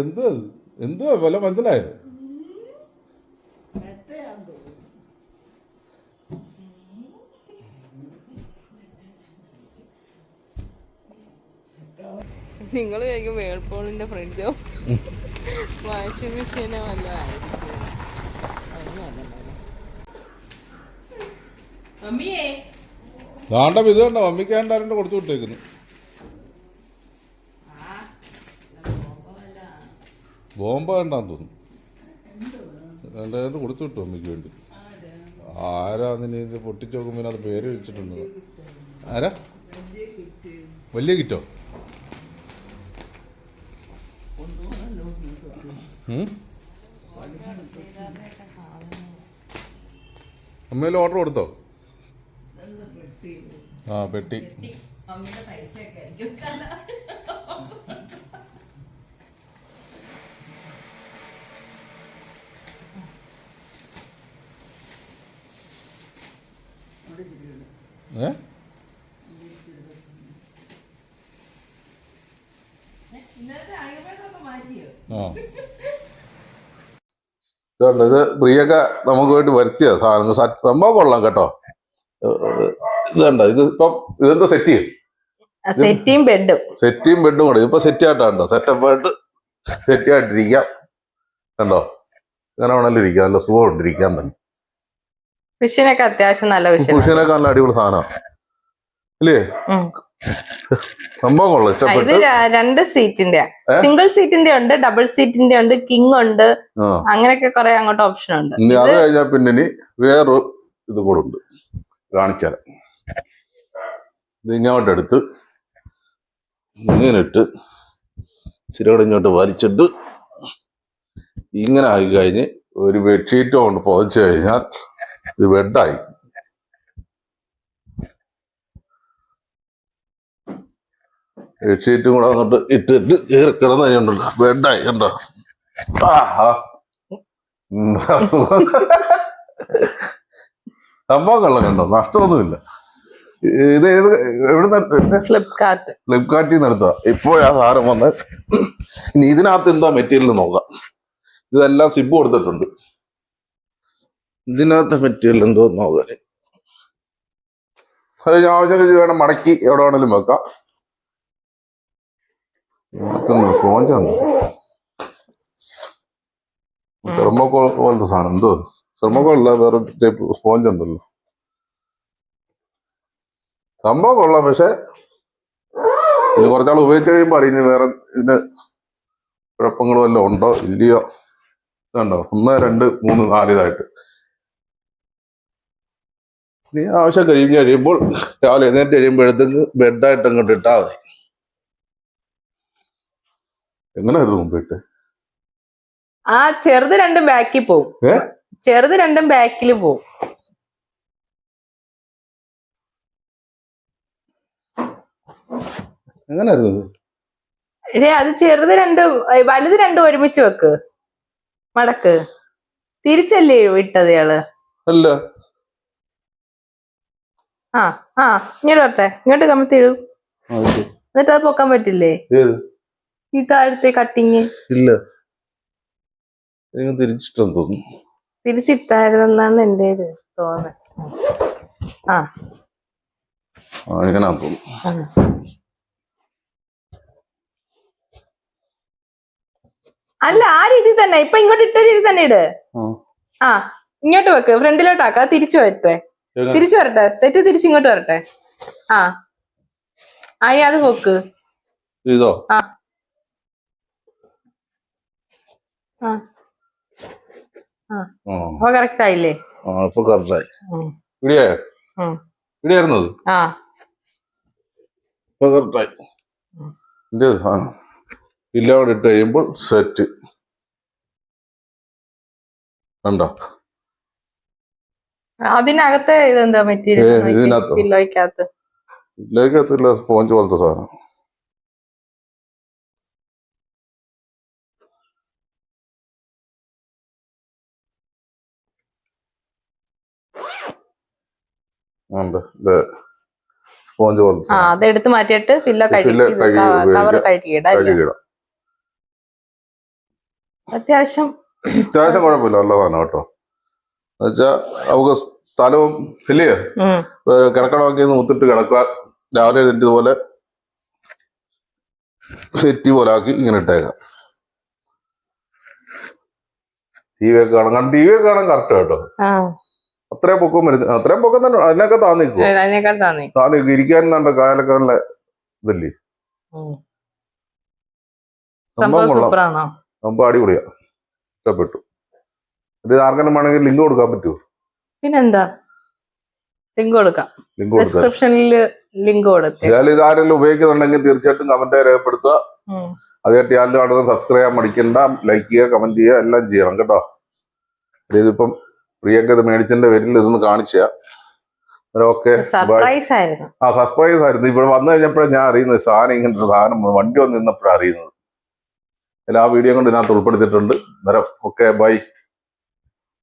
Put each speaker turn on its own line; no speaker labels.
ഇത്? എന്തുവാ വല്ല മനസ്സിലായോ
നിങ്ങൾ കഴിക്കും വേൾപോളിന്റെ ഫ്രിഡ്ജോ? വാഷിംഗ് മെഷീനോ വല്ല മമ്മിയേ
ദാണ്ട ഇത് കണ്ട? മമ്മിക്ക് രണ്ടായിരം കൊടുത്തു വിട്ടേക്കുന്നു. ബോംബ വേണ്ടാന്ന് തോന്നുന്നു. രണ്ടായിരം കൊടുത്തു വിട്ടു മമ്മിക്ക് വേണ്ടി. ആരാ ഇത് പൊട്ടിച്ച് നോക്കുമ്പോൾ അത് പേര് വെച്ചിട്ടുണ്ട്? ആരാ? വലിയ കിറ്റോ? അമ്മയിൽ ഓർഡർ കൊടുത്തോ? ആ പെട്ടി. ഏ? ഇതുണ്ട് ഇത് പ്രിയൊക്കെ നമുക്ക് വേണ്ടി വരുത്തിയ സാധനം. സംഭവം കൊള്ളാം കേട്ടോ. ഇതുണ്ട്. ഇത് ഇപ്പൊ ഇതെന്താ സെറ്റ് ചെയ്യും?
സെറ്റിയും ബെഡും
സെറ്റിയും ബെഡും കൂടെ. ഇപ്പൊ സെറ്റ് ആയിട്ടാണ്ടോ സെറ്റപ്പ് ആയിട്ട് സെറ്റ് ആയിട്ടിരിക്കാം. കണ്ടോ? അങ്ങനെ വേണമല്ലോ ഇരിക്കാം. നല്ല സുഖം ഇരിക്കാൻ തന്നെ
ഫിഷിനൊക്കെ അത്യാവശ്യം നല്ല ഫിഷൻ
കുഷിനൊക്കെ നല്ല അടിപൊളി സാധനമാണ് ഇല്ലേ? സംഭവം കൊള്ളാം.
ഇത് രണ്ട് സീറ്റിന്റെ സിംഗിൾ സീറ്റിന്റെ ഉണ്ട് ഡബിൾ സീറ്റിന്റെ ഉണ്ട് കിങ് ഉണ്ട്. അങ്ങനെയൊക്കെ കുറെ അങ്ങോട്ട് ഓപ്ഷൻ ഉണ്ട്.
അത് കഴിഞ്ഞാൽ പിന്നെ ഇനി വേറൊരു ഇത് കൂടെ ഉണ്ട്. കാണിച്ചാൽ ഇത് ഇങ്ങോട്ട് എടുത്ത് ഇങ്ങനെ ഇട്ട് ഇച്ചിരി കൂടെ ഇങ്ങോട്ട് വലിച്ചിട്ട് ഇങ്ങനെ ആയി കഴിഞ്ഞ് ഒരു ബെഡ്ഷീറ്റ് കൊണ്ട് പുതച്ചു കഴിഞ്ഞാൽ ഇത് ബെഡായി. ബെഡ്ഷീറ്റും കൂടെ അങ്ങോട്ട് ഇട്ടിട്ട് കയറി കിടന്നു കഴിഞ്ഞുണ്ടല്ലോ ബെഡായി കണ്ടോ? ആ. സംഭവം കള്ളം കണ്ടോ നഷ്ടമൊന്നുമില്ല. ഇത് ഏത് എവിടെ
ഫ്ലിപ്കാർട്ട്.
ഫ്ലിപ്കാർട്ടിൽ നിന്ന് എടുത്താ ഇപ്പോഴാ സാധനം വന്ന്. ഇനി ഇതിനകത്ത് എന്താ മെറ്റീരിയൽ നോക്കാം. ഇതെല്ലാം സിബ് കൊടുത്തിട്ടുണ്ട്. ഇതിനകത്ത് മെറ്റീരിയൽ എന്തോ നോക്കാൻ അത് ഞാൻ ആവശ്യം വേണം മടക്കി എവിടെ വേണേലും വെക്കാം. സ്പോഞ്ചാണ് തെർമോക്കോൾ പോലത്തെ സാധനം എന്തോ അല്ല വേറെ ടൈപ്പ് സ്പോഞ്ച് ഉണ്ടല്ലോ. സംഭവം കൊള്ളാം പക്ഷെ ഇത് കുറച്ചാൾ ഉപയോഗിച്ച് കഴിയുമ്പോൾ അറിയുന്നു വേറെ ഇതിന് കുഴപ്പങ്ങൾ വല്ലതും ഉണ്ടോ ഇല്ലയോ. ഇതുണ്ടോ? ഒന്ന് രണ്ട് മൂന്ന് നാല് ഇതായിട്ട്. ഇനി ആവശ്യം കഴിഞ്ഞ് കഴിയുമ്പോൾ രാവിലെ എഴുന്നേറ്റ് കഴിയുമ്പോഴത്തേക്ക് ബെഡായിട്ട് അങ്ങോട്ട് ഇട്ടാൽ മതി. എങ്ങനെയായിരുന്നു മുമ്പ് ഇട്ട്?
ആ ചെറുത് രണ്ടും ബാക്കിൽ പോകും
ഏ?
ചെറുത് രണ്ടും ബാക്കിൽ പോവും. അത് ചെറുത് രണ്ടും വലുത് രണ്ടും ഒരുമിച്ച് വെക്ക്. മടക്ക്. തിരിച്ചല്ലേ ഇട്ടത് ഇയാൾ?
അല്ല.
ആ ആ ഇങ്ങോട്ട് വരട്ടെ. ഇങ്ങോട്ട്
ഇത്.
എന്നിട്ട് അത് പൊക്കാൻ പറ്റില്ലേ? ഈ താഴത്തെ കട്ടിങ്
ഇല്ല. തിരിച്ചിട്ടെന്ന് തോന്നുന്നു.
തിരിച്ചിട്ടായിരുന്നെന്നാണ് എന്റെ ഒരു തോന്നൽ. ആ. അല്ല ആ രീതി തന്നെ. ഇപ്പൊ ഇങ്ങോട്ട് ഇട്ട രീതി തന്നെ ഇട്.
ആ.
ഇങ്ങോട്ട് വെക്ക്. ഫ്രണ്ടിലോട്ടാക്ക തിരിച്ചു വരട്ടെ? തിരിച്ചു വരട്ടെ. സെറ്റ് തിരിച്ചു ഇങ്ങോട്ട് വരട്ടെ. ആ. ആയി അത്
ഇതോ?
ആ ആ. ആ. അപ്പൊ കറക്റ്റ് ആയില്ലേ?
ആ ഇപ്പൊ കറക്റ്റായി
ഉം.
ഇവിടെയാ?
ഉം.
ഇവിടെയായിരുന്നത്
ആ.
ഇപ്പൊ കറക്റ്റായി എന്റെ സാധനം ഇല്ല ഇട്ട് കഴിയുമ്പോൾ സെറ്റ് കണ്ടോ?
അതിനകത്തെ ഇതെന്താ
ഇതിനകത്തോ?
മെറ്റീരിയൽ പില്ലോയ്ക്കകത്ത്
ഇതിലേക്കത്തില്ല സ്പോഞ്ച് പോലത്തെ സാധനം. ഉണ്ട്. ഇത് സ്പോഞ്ച് പോലത്തെ
ആ അത് എടുത്ത് മാറ്റിയിട്ട്
പില്ലോ കഴുകി
കവർ. കഴുകിയിടാം അത്യാവശ്യം
അത്യാവശ്യം കുഴപ്പമില്ല നല്ല സാധനം കേട്ടോ. എന്നുവെച്ചാ നമുക്ക് സ്ഥലവും ഇല്ലേ
കിടക്കണമെങ്കിൽ
കിടക്കണമൊക്കെ നൂത്തിട്ട് കിടക്കാൻ രാവിലെ എഴുന്നേറ്റ് ഇതുപോലെ സെറ്റ് പോലെ ആക്കി ഇങ്ങനെ ഇട്ടേക്കാം. ടി വി ഒക്കെ കാണാൻ കാരണം ടി വി ഒക്കെ കാണാൻ കറക്റ്റ് കേട്ടോ. അത്രയും പൊക്കം വരുന്നത് അത്രയും പൊക്കം തന്നെ അതിനൊക്കെ താന്നിക്കോ
അതിനേക്കാൾ താന്നേ.
താന്നിക്കും ഇരിക്കാൻ നല്ല കാലൊക്കെ നല്ല ഇതല്ലേ? സംഭവം
സംഭവം
കൊള്ളാം.
സൂപ്പറാണോ?
സംഭവം അടിപൊളിയാ. ഇഷ്ടപ്പെട്ടു. ഇത് ആർക്കെങ്കിലും വേണമെങ്കിൽ ലിങ്ക് കൊടുക്കാൻ പറ്റുമോ
പിന്നെന്താ? ലിങ്ക് കൊടുക്കാം.
ലിങ്ക്
ഡിസ്ക്രിപ്ഷനിൽ ലിങ്ക് കൊടുത്തേ
ഏതായാലും ഇത് ആരെങ്കിലും ഉപയോഗിക്കുന്നുണ്ടെങ്കിൽ തീർച്ചയായിട്ടും കമന്റ് രേഖപ്പെടുത്തുക. അതായിട്ട് ആരും കാണുന്നത് സബ്സ്ക്രൈബ് ചെയ്യാൻ മടിക്കണ്ട. ലൈക്ക് ചെയ്യുക കമന്റ് ചെയ്യുക എല്ലാം ചെയ്യണം കേട്ടോ. ഇതിപ്പം പ്രിയങ്ക ഇത് മേടിച്ചതിന്റെ പേരിൽ ഇതൊന്ന് കാണിച്ച ഓക്കെ
സർപ്രൈസ് ആയിരുന്നു.
ആ സർപ്രൈസ് ആയിരുന്നു. ഇവിടെ വന്നു കഴിഞ്ഞപ്പോഴാണ് ഞാൻ അറിയുന്നത് സാധനം ഇങ്ങനത്തെ സാധനം വണ്ടി വന്ന് നിന്നപ്പോഴാണ് അറിയുന്നത്. എല്ലാ വീഡിയോ കൊണ്ട് ഇതിനകത്ത് ഉൾപ്പെടുത്തിയിട്ടുണ്ട്. Okay bye